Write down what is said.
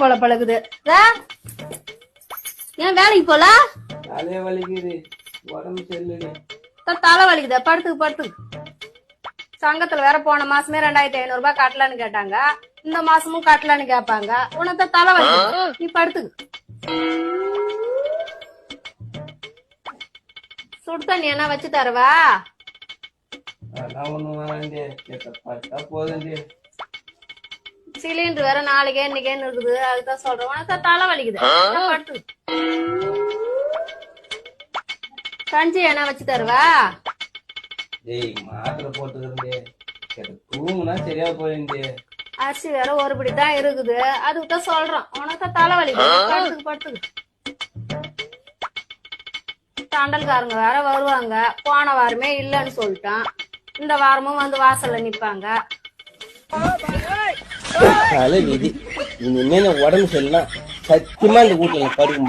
போல பழகுது. ஏன் வேலைக்கு போல? தலைய வலிக்குது. உடம்பு சரியில்லை தலை வலிக்குதா. படுத்துக்கு படுத்துக்கு. சங்கத்துல வேற போன மாசமே ரெண்டாயிரத்தி ஐநூறு ரூபாய் கட்டலான்னு கேட்டாங்க. இந்த மாசமும் கட்டலான்னு கேட்பாங்க உனக்கு தலை வலிக்குது. நீ படுத்துக்கு. சுடு தண்ணி என்ன வச்சு தருவா? அதெல்லாம் சிலிண்டர் வேற நாளைக்கே இன்னைக்கேன்னு இருக்குது? அதுதான் சொல்றேன். உனக்கு தலை வலிக்குது. கஞ்சி என்ன வச்சு தருவா? டேய் மாத்திரை போட்டுக்கிறே தூங்குனா சரியா போயிண்டே அரிசி வேற ஒரு படி தான் இருக்குது. அதுக்கு தான் சொல்றோம் உனக்கு தலை வலிக்குது. படுத்துக்கு படுத்துக்கு. தண்டல்காரங்க வேற வருவாங்க. போன வாரமே இல்லைன்னு சொல்லிட்டான். இந்த வாரமும் வந்து வாசல்ல நிப்பாங்க. தலை விதி இனிமேல் உடம்பு சரியில்லைன்னா சத்தியமா இந்த வீட்டுல படுக்கும்